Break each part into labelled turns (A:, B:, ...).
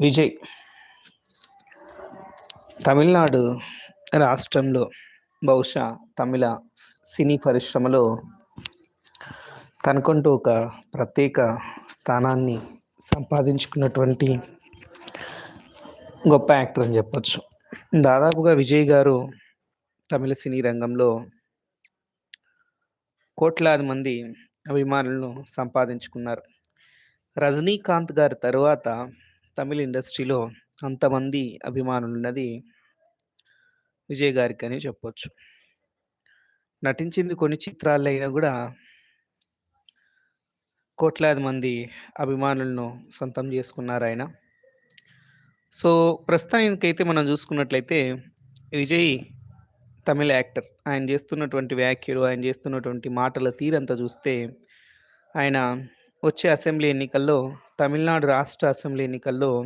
A: విజయ్. తమిళనాడు రాష్ట్రంలో బహుశా తమిళ సినీ పరిశ్రమలో తనకంటూ ఒక ప్రత్యేక స్థానాన్ని సంపాదించుకున్నటువంటి గొప్ప యాక్టర్ అని చెప్పొచ్చు. దాదాపుగా విజయ్ గారు తమిళ సినీ రంగంలో కోట్లాది మంది అభిమానులను సంపాదించుకున్నారు. రజనీకాంత్ గారి తరువాత తమిళ ఇండస్ట్రీలో అంతమంది అభిమానులు ఉన్నది విజయ్ గారికి అని చెప్పొచ్చు. నటించింది కొన్ని చిత్రాల్లో అయినా కూడా కోట్లాది మంది అభిమానులను సొంతం చేసుకున్నారు ఆయన. సో ప్రస్తుతానికైతే మనం చూసుకున్నట్లయితే విజయ్ తమిళ యాక్టర్. ఆయన చేస్తున్నటువంటి వ్యాఖ్యలు ఆయన చేస్తున్నటువంటి మాటల తీరంతా చూస్తే ఆయన వచ్చే అసెంబ్లీ ఎన్నికల్లో తమిళనాడు రాష్ట్ర అసెంబ్లీ ఎన్నికల్లో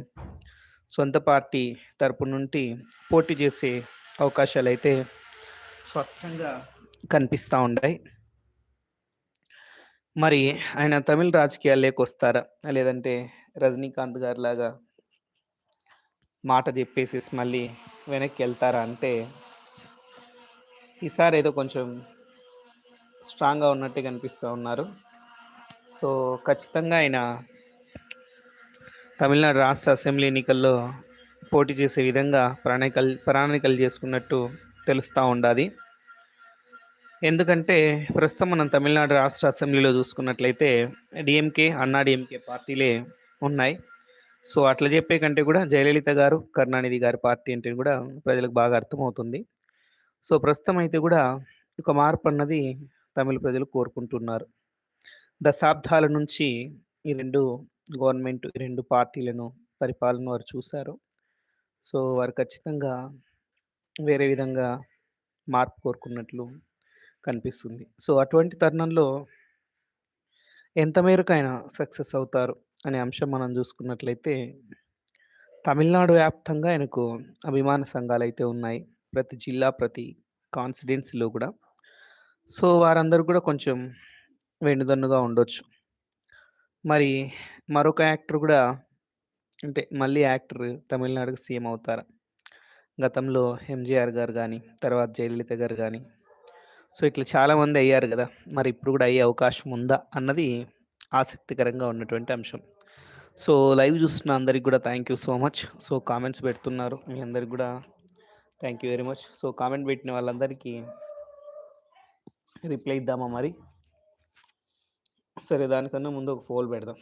A: సొంత పార్టీ తరపు నుండి పోటీ చేసే అవకాశాలు అయితే స్పష్టంగా కనిపిస్తూ ఉన్నాయి మరి ఆయన తమిళ రాజకీయాల్లోకి వస్తారా? లేదంటే రజనీకాంత్ గారి లాగా మాట చెప్పేసి మళ్ళీ వెనక్కి వెళ్తారా? అంటే ఈసారి ఏదో కొంచెం స్ట్రాంగ్గా ఉన్నట్టే కనిపిస్తూ ఉన్నారు. సో ఖచ్చితంగా ఆయన తమిళనాడు రాష్ట్ర అసెంబ్లీ ఎన్నికల్లో పోటీ చేసే విధంగా ప్రణాళికలు ప్రణాళికలు చేసుకున్నట్టు తెలుస్తూ ఉండాలి ఎందుకంటే ప్రస్తుతం మనం తమిళనాడు రాష్ట్ర అసెంబ్లీలో చూసుకున్నట్లయితే డిఎంకే అన్నా డిఎంకే పార్టీలే ఉన్నాయి. సో అట్లా చెప్పే కంటే కూడా జయలలిత గారు కరుణానిధి గారి పార్టీ అంటే కూడా ప్రజలకు బాగా అర్థమవుతుంది. సో ప్రస్తుతం అయితే కూడా ఒక మార్పు అన్నది తమిళ ప్రజలు కోరుకుంటున్నారు. దశాబ్దాల నుంచి ఈ రెండు గవర్నమెంట్ రెండు పార్టీలను పరిపాలన వారు చూశారు సో వారు ఖచ్చితంగా వేరే విధంగా మార్పు కోరుకున్నట్లు కనిపిస్తుంది. సో అటువంటి తరుణంలో ఎంత మేరకైనా సక్సెస్ అవుతారు అనే అంశం మనం చూసుకున్నట్లయితే తమిళనాడు వ్యాప్తంగా ఆయనకు అభిమాన సంఘాలు అయితే ఉన్నాయి. ప్రతి జిల్లా ప్రతి కాన్స్టిట్యున్సీలో కూడా. సో వారందరూ కూడా కొంచెం వెండుదన్నుగా ఉండొచ్చు. మరి మరొక యాక్టర్ కూడా అంటే మళ్ళీ యాక్టర్ తమిళనాడుకి సీఎం అవుతారు. గతంలో ఎంజీఆర్ గారు కానీ తర్వాత జయలలిత గారు కానీ సో ఇట్లా చాలామంది అయ్యారు కదా. మరి ఇప్పుడు కూడా అయ్యే అవకాశం ఉందా అన్నది ఆసక్తికరంగా ఉన్నటువంటి అంశం. సో లైవ్ చూస్తున్న అందరికి కూడా thank you so much so comments పెడుతున్నారు మీ అందరికి కూడా thank you very much so comment పెట్టిన వాళ్ళందరికీ రిప్లై ఇద్దామా మరి? సరే దానికన్నా ముందు ఒక ఫోల్ పెడదాం.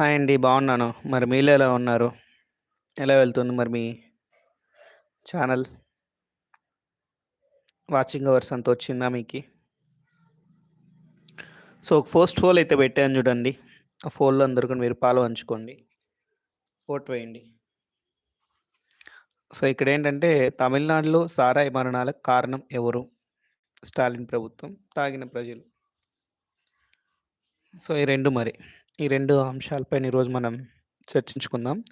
A: హాయ్ అండి. బాగున్నాను. మరి మీరెలా ఉన్నారు? ఎలా వెళ్తుంది మరి మీ ఛానల్? వాచింగ్ అవర్స్ అంతా వచ్చిందా మీకు సో, ఒక ఫోల్ అయితే పెట్టాను చూడండి. ఆ ఫోల్లో అందరూ మీరు పాలు పంచుకోండి. ఓట్ వేయండి. సో, ఇక్కడ ఏంటంటే తమిళనాడులో సారాయి మరణాలకు కారణం ఎవరు? స్టాలిన్ ప్రభుత్వం, తాగిన ప్రజలు. సో, ఈ రెండు మరి. ఈ రెండు అంశాలపైన ఈరోజు మనం చర్చించుకుందాం.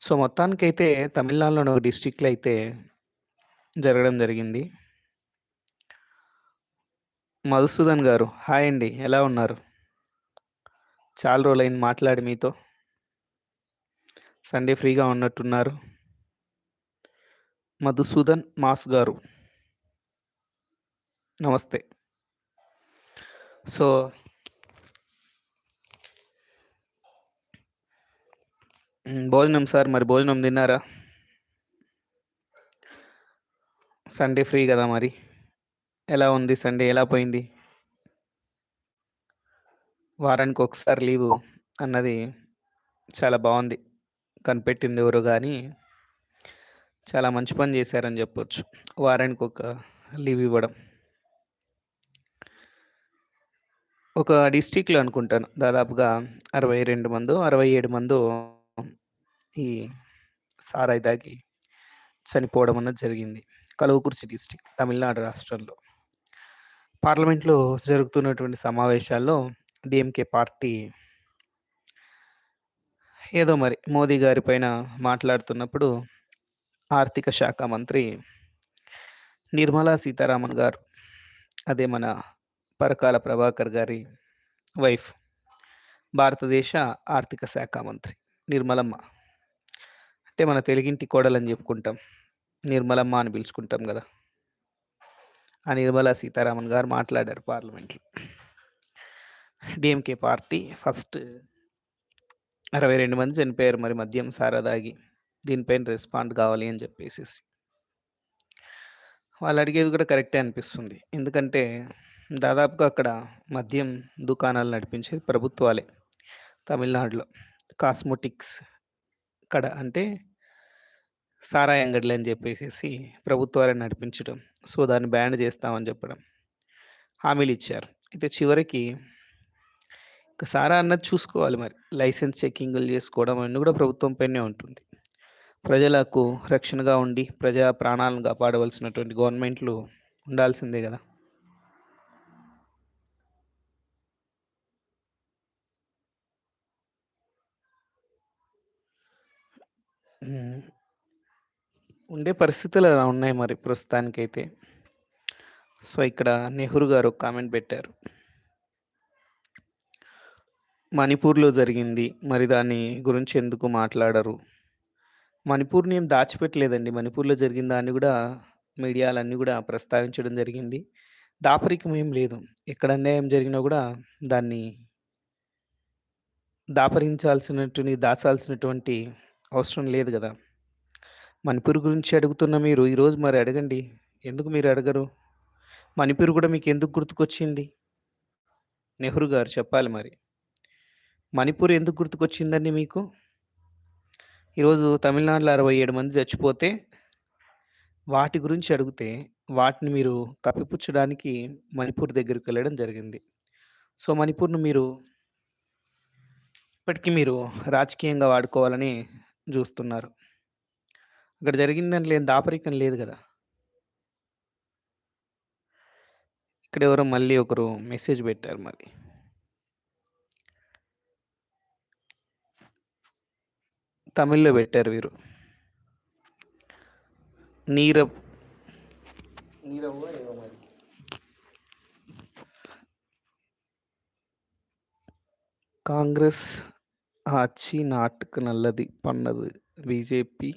A: సో, మొత్తానికైతే తమిళనాడులోని ఒక డిస్టిక్లో అయితే జరగడం జరిగింది. మధుసూదన్ గారు హాయ్ అండి. ఎలా ఉన్నారు? చాలా రోజులైంది మాట్లాడి మీతో. సండే ఫ్రీగా ఉన్నట్టున్నారు. మధుసూదన్ మాస్ గారు. నమస్తే. సో భోజనం సార్. మరి భోజనం తిన్నారా? సండే ఫ్రీ కదా మరి. ఎలా ఉంది సండే? ఎలా పోయింది? వారానికి ఒకసారి లీవు అన్నది చాలా బాగుంది కనిపెట్టింది ఎవరు కానీ చాలా మంచి పని చేశారని చెప్పొచ్చు. వారానికి ఒక లీవ్ ఇవ్వడం. ఒక డిస్టిక్లో అనుకుంటాను. దాదాపుగా 62 మందో, 67 మందో ఈ సారాయి తాగి చనిపోవడం అన్నది జరిగింది. కలువకుర్చి డిస్ట్రిక్ట్ తమిళనాడు రాష్ట్రంలో. పార్లమెంట్‌లో జరుగుతున్నటువంటి సమావేశాల్లో డీఎంకే పార్టీ ఏదో మరి మోదీ గారి పైన మాట్లాడుతున్నప్పుడు ఆర్థిక శాఖ మంత్రి నిర్మలా సీతారామన్ గారు అదే మన పరకాల ప్రభాకర్ గారి వైఫ్. భారతదేశ ఆర్థిక శాఖ మంత్రి నిర్మలమ్మ. అంటే మన తెలుగింటి కోడలని చెప్పుకుంటాం. నిర్మలమ్మ అని పిలుచుకుంటాం కదా ఆ నిర్మలా సీతారామన్ గారు మాట్లాడారు పార్లమెంట్‌లో. డీఎంకే పార్టీ ఫస్ట్ 62 మంది చనిపోయారు మరి మద్యం సారదాగి దీనిపైన రెస్పాండ్ కావాలి అని చెప్పేసి వాళ్ళు అడిగేది కూడా కరెక్టే అనిపిస్తుంది. ఎందుకంటే దాదాపుగా అక్కడ మద్యం దుకాణాలు నడిపించేది ప్రభుత్వాలే తమిళనాడులో. కాస్మోటిక్స్ కడ అంటే సారాయి అని చెప్పేసి ప్రభుత్వాలే నడిపించడం. సో, దాన్ని బ్యాన్ చేస్తామని చెప్పడం. హామీలు ఇచ్చారు అయితే చివరికి ఇక సారా అన్నది చూసుకోవాలి మరి. లైసెన్స్ చెక్కింగ్లు చేసుకోవడం అన్నీ కూడా ప్రభుత్వం పైనే ఉంటుంది. ప్రజలకు రక్షణగా ఉండి ప్రజా ప్రాణాలను కాపాడవలసినటువంటి గవర్నమెంట్లు ఉండాల్సిందే కదా Mm-hmm. ఉండే పరిస్థితులు అలా ఉన్నాయి మరి ప్రస్తుతానికైతే. సో, ఇక్కడ నెహ్రూ గారు ఒక కామెంట్ పెట్టారు. మణిపూర్‌లో జరిగింది. మరి దాని గురించి ఎందుకు మాట్లాడరు? మణిపూర్‌ని ఏం దాచిపెట్టలేదండి. మణిపూర్‌లో జరిగిన దాన్ని కూడా మీడియాలన్నీ కూడా ప్రస్తావించడం జరిగింది. దాపరికం ఏం లేదు. ఎక్కడ అన్యాయం జరిగినా కూడా దాన్ని దాపరించాల్సినటువంటి, దాచాల్సినటువంటి అవసరం లేదు కదా మణిపూర్ గురించి అడుగుతున్న మీరు ఈరోజు మరి అడగండి. ఎందుకు మీరు అడగరు? మణిపూర్ గూడా మీకెందుకు గుర్తుకొచ్చింది? నెహ్రూ గారు చెప్పాలి మరి. మణిపూర్ ఎందుకు గుర్తుకొచ్చిందండి మీకు? ఈరోజు తమిళనాడులో 67 మంది చచ్చిపోతే వాటి గురించి అడిగితే వాటిని మీరు కప్పిపుచ్చడానికి మణిపూర్ దగ్గరికెళ్ళడం జరిగింది. సో, మణిపూర్‌ని మీరు ఇప్పటికి మీరు రాజకీయంగా వాడుకోవాలని జూస్తున్నారు. అక్కడ జరిగిన దాంట్లో ఏం దాపరికం లేదు గదా! ఇక్కడెవరో మళ్ళీ ఒకరు మెసేజ్ పెట్టారు మరి. తమిళ్‌లో పెట్టారు వీరు. నీరవ్ నీరవ్వో ఏదో మరి. காங்கிரஸ் ஆட்சி நாட்டுக்கு நல்லது பண்ணது. பிஜேபி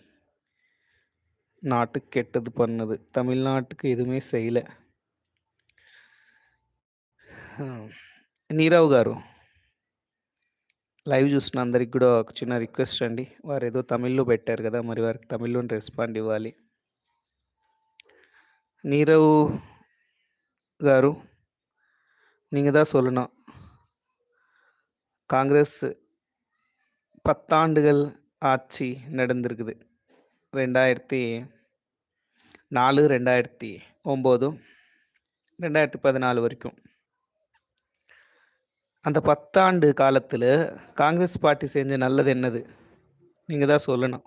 A: நாட்டுக்கு கெட்டது பண்ணது. தமிழ்நாட்டுக்கு எதுவுமே செய்யல. ఆ! నీరవ్ గారు. లైవ్ చూస్తున్న అందరికి గూడా ఒక చిన్న రిక్వెస్ట్ అండి. వారేదో తమిళ్‌లో పెట్టారు గదా! మరి వారికి తమిళ్‌లోనే రెస్పాండ్ ఇవ్వాలి. నీరవ్ గారు நீங்க தான் சொல்லணும். காங்கிரஸ் பத்தாண்டுகள் ஆட்சி நடந்திருக்குது. 2004, 2009, 2014 வரைக்கும். அந்த பத்தாண்டு காலத்தில் காங்கிரஸ் பார்ட்டி செஞ்ச நல்லது என்னது? நீங்கள் தான் சொல்லணும்.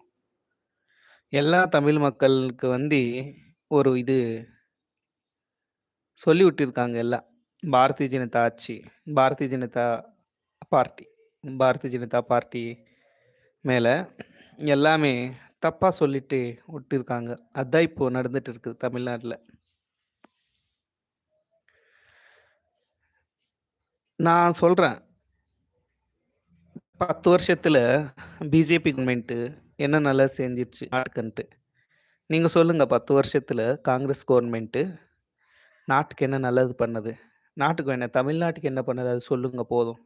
A: எல்லா தமிழ் மக்களுக்கு வந்து ஒரு இது சொல்லி விட்டிருக்காங்க எல்லாம். பாரதிய ஜனதா ஆட்சி, பாரதிய ஜனதா பார்ட்டி, பாரதிய ஜனதா பார்ட்டி மேலே எல்லாமே தப்பாக சொல்லிட்டு விட்டுருக்காங்க. அதுதான் இப்போ நடந்துட்டு இருக்குது தமிழ்நாட்டில் நான் சொல்கிறேன் பத்து வருஷத்தில் பிஜேபி கவர்மெண்ட்டு என்ன நல்லா செஞ்சிருச்சு நாட்டுக்குன்ட்டு. நீங்கள் சொல்லுங்கள் பத்து வருஷத்தில் காங்கிரஸ் கவர்மெண்ட்டு நாட்டுக்கு என்ன நல்லது பண்ணது? நாட்டுக்கு என்ன தமிழ்நாட்டுக்கு என்ன பண்ணது? அது சொல்லுங்கள் போதும்.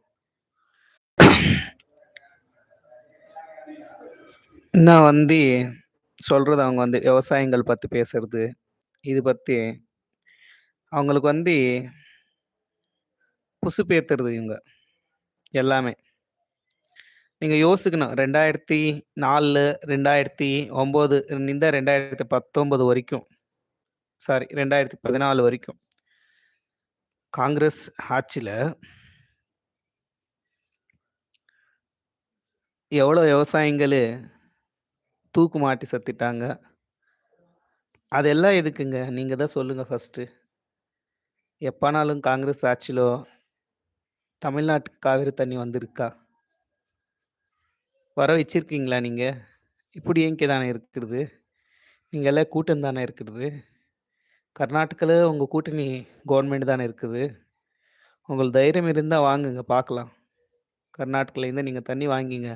A: நான் வந்து சொல்கிறது அவங்க வந்து விவசாயங்கள் பற்றி பேசுறது இது பற்றி அவங்களுக்கு வந்து புசு பேத்துறது இவங்க எல்லாமே. நீங்கள் யோசிக்கணும் ரெண்டாயிரத்தி நாலு ரெண்டாயிரத்தி ஒம்பது இந்த ரெண்டாயிரத்தி பத்தொம்பது வரைக்கும் சாரி ரெண்டாயிரத்தி பதினாலு வரைக்கும் காங்கிரஸ் ஆட்சியில் எவ்வளோ விவசாயிகள் தூக்கு மாட்டி செத்துட்டாங்க. அதெல்லாம் எதுக்குங்க? நீங்கள் தான் சொல்லுங்கள் ஃபஸ்ட்டு எப்போனாலும் காங்கிரஸ் ஆட்சியிலோ தமிழ்நாட்டுக்கு காவிரி தண்ணி வந்திருக்கா? வர வச்சிருக்கீங்களா நீங்கள் இப்படி ஏங்க தானே இருக்கிறது. நீங்கள் எல்லாம் கூட்டணி தானே இருக்கிறது. கர்நாடகாவில் உங்கள் கூட்டணி கவர்மெண்ட் தானே இருக்குது. உங்களுக்கு தைரியம் இருந்தால் வாங்குங்க பார்க்கலாம். கர்நாடகாலேருந்து நீங்கள் தண்ணி வாங்கிங்க.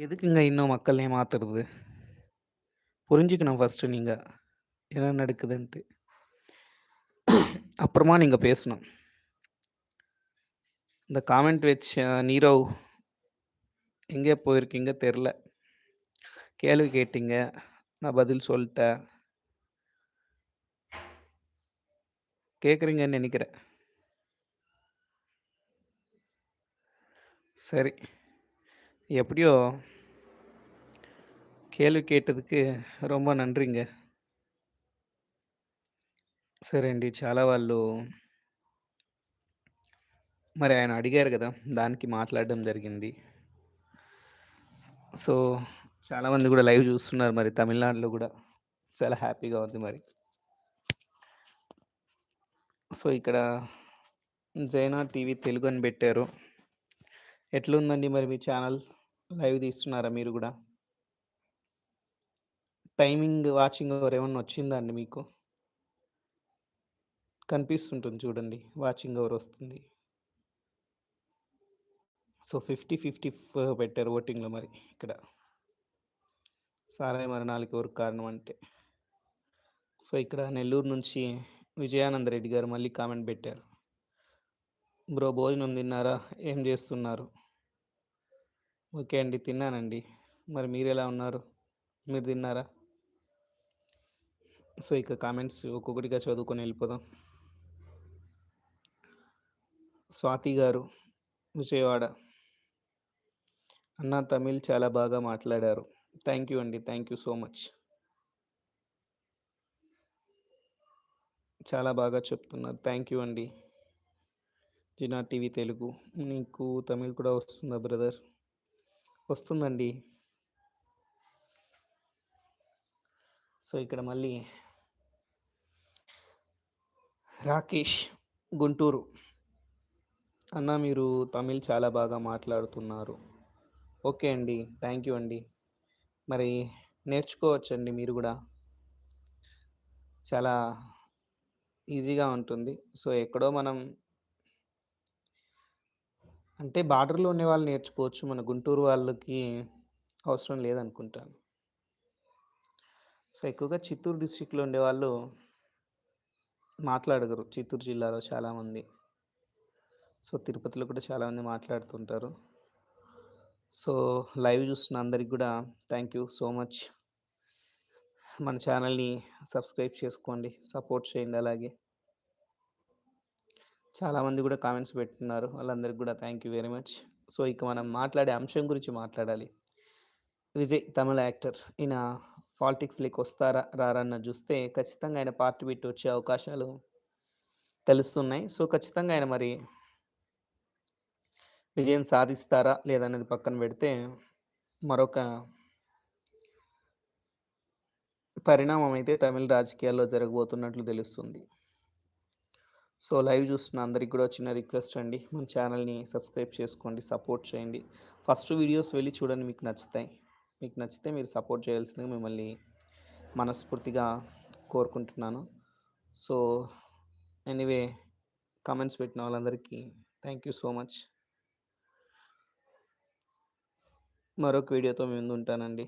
A: எதுக்குங்க இன்னும் மக்கள் ஏமாத்துறது? புரிஞ்சுக்கணும் ஃபஸ்ட்டு நீங்கள் என்ன நடக்குதுன்ட்டு. அப்புறமா நீங்கள் பேசணும். இந்த காமெண்ட் வச்ச நீரவ் எங்கே போயிருக்கீங்க தெரில கேள்வி கேட்டீங்க. நான் பதில் சொல்லிட்டேன் கேட்குறீங்கன்னு நினைக்கிறேன் சரி. எப்படியோ கேள்வி கேட்டதுக்கு ரொம்ப நன்றிங்க. సరే అండి చాలా వాళ్ళు మరి ఆయన అడిగారు కదా దానికి మాట్లాడడం జరిగింది సో చాలామంది కూడా లైవ్ చూస్తున్నారు మరి తమిళనాడులో కూడా చాలా హ్యాపీగా ఉంది మరి సో ఇక్కడ జైనా టీవీ తెలుగు అని పెట్టారు ఎట్లుందండి మరి మీ ఛానల్ లైవ్ తీస్తున్నారా మీరు కూడా టైమింగ్ వాచింగ్ ఓవర్ ఏమన్నా వచ్చిందా అండి మీకు? కనిపిస్తుంటుంది చూడండి. వాచింగ్ అవర్ వస్తుంది. సో, ఫిఫ్టీ ఫిఫ్టీ పెట్టారు ఓటింగ్‌లో మరి ఇక్కడ. సారాయి మరణాలకి ఎవరు కారణం అంటే. సో, ఇక్కడ నెల్లూరు నుంచి విజయానంద రెడ్డి గారు మళ్ళీ కామెంట్ పెట్టారు బ్రో భోజనం తిన్నారా? ఏం చేస్తున్నారు ఓకే అండి. తిన్నానండి. మరి మీరు ఎలా ఉన్నారు? మీరు తిన్నారా? సో, ఇక కామెంట్స్ ఒక్కొక్కటిగా చదువుకొని వెళ్ళిపోదాం స్వాతి గారు విజయవాడ. అన్న తమిళ్ చాలా బాగా మాట్లాడారు. థ్యాంక్ యూ అండి. Thank you so much. చాలా బాగా చెప్తున్నారు. థ్యాంక్ యూ అండి. జినా టీవీ తెలుగు. నీకు తమిళ్ కూడా వస్తుందా బ్రదర్? వస్తుందండి. సో, ఇక్కడ మళ్ళీ రాకేష్ గుంటూరు. అన్న మీరు తమిళ్ చాలా బాగా మాట్లాడుతున్నారు. ఓకే అండి. థ్యాంక్ యూ అండి. మరి నేర్చుకోవచ్చండి మీరు కూడా చాలా ఈజీగా ఉంటుంది. సో, ఎక్కడో మనం అంటే బార్డర్‌లో ఉండేవాళ్ళు నేర్చుకోవచ్చు. మన గుంటూరు వాళ్ళకి అవసరం లేదనుకుంటాను. సో, ఎక్కువగా చిత్తూరు డిస్ట్రిక్ట్‌లో ఉండేవాళ్ళు మాట్లాడగరు. చిత్తూరు జిల్లాలో చాలామంది. సో, తిరుపతిలో కూడా చాలామంది మాట్లాడుతుంటారు. సో, లైవ్ చూస్తున్న అందరికి కూడా థ్యాంక్ యూ సో మచ్. మన ఛానల్‌ని సబ్స్క్రైబ్ చేసుకోండి. సపోర్ట్ చేయండి అలాగే. చాలామంది కూడా కామెంట్స్ పెట్టున్నారు. వాళ్ళందరికి కూడా thank you very much. So, ఇక మనం మాట్లాడే అంశం గురించి మాట్లాడాలి. విజయ్ తమిళ యాక్టర్. ఈయన పాలిటిక్స్‌లోకి వస్తారా? రారా? చూస్తే ఖచ్చితంగా ఆయన పార్టీ పెట్టి వచ్చే అవకాశాలు తెలుస్తున్నాయి. సో, ఖచ్చితంగా ఆయన మరి విజయం సాధిస్తారా? లేదా? అనేది పక్కన పెడితే మరొక పరిణామం అయితే తమిళ రాజకీయాల్లో జరగబోతున్నట్లు తెలుస్తుంది. సో, లైవ్ చూస్తున్న అందరికి కూడా చిన్న రిక్వెస్ట్ అండి. మన ఛానల్‌ని సబ్స్క్రైబ్ చేసుకోండి. సపోర్ట్ చేయండి. ఫస్ట్ వీడియోస్ వెళ్ళి చూడండి మీకు నచ్చుతాయి. మీకు నచ్చితే మీరు సపోర్ట్ చేయాల్సిందిగా మిమ్మల్ని మనస్ఫూర్తిగా కోరుకుంటున్నాను. సో, ఎనీవే కామెంట్స్ పెట్టిన వాళ్ళందరికీ థ్యాంక్ యూ సో మచ్. మరొక వీడియోతో మీ ముందు ఉంటానండి.